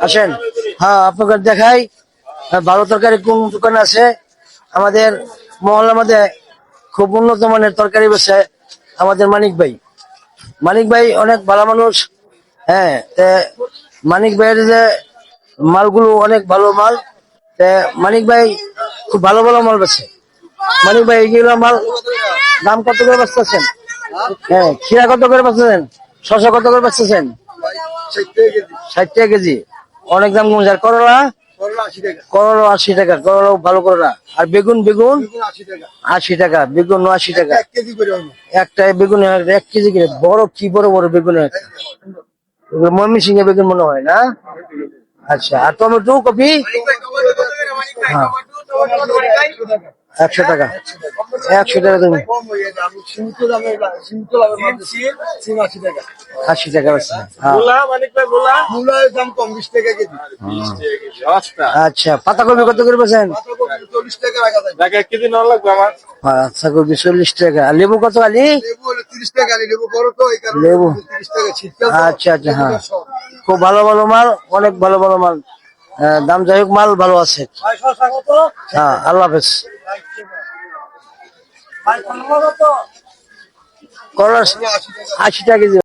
আসেন। হ্যাঁ আপনাকে দেখাই। আহ, ভালো তরকারি কোন দোকান আছে? আমাদের মহল্লার মধ্যে খুব উন্নত মানের তরকারি বেছে আমাদের মানিক ভাই। মানিক ভাই অনেক ভালো মানুষ। হ্যাঁ মানিক ভাইয়ের যে মালগুলো অনেক ভালো মাল। মানিক ভাই খুব ভালো ভালো মাল বেছে মানিক ভাই এইগুলো মাল দাম কত করে বেচতেছেন হ্যাঁ খিরা কত করে বেচতেছেন শশা কত করে বেচতেছেন ষাট টাকা কেজি। অনেক দাম কমে যায় করলা? করলা আশি টাকা। করলা ভালো করলা। আর বেগুন বেগুন? আশি টাকা। বেগুন আশি টাকা। একটা বেগুন এক কেজি করে। বড় কি বড় বড় বেগুন ময়মি সিংহে বেগুন মনে হয় না? আচ্ছা আর টমেটো কপি? হ্যাঁ। একশো টাকা। একশো টাকা তুমি আশি টাকা হ্যাঁ। আচ্ছা পাতাকপি কত করে বেছেন লাগবে আমার পাতাকপি চল্লিশ টাকা। লেবু কত আলি? লেবু। আচ্ছা আচ্ছা হ্যাঁ। খুব ভালো ভালো মাল, অনেক ভালো ভালো মাল। দাম যাই হোক, মাল ভালো আছে। হ্যাঁ আল্লাহ হাফেজ। করলা আশি টাকা কেজি।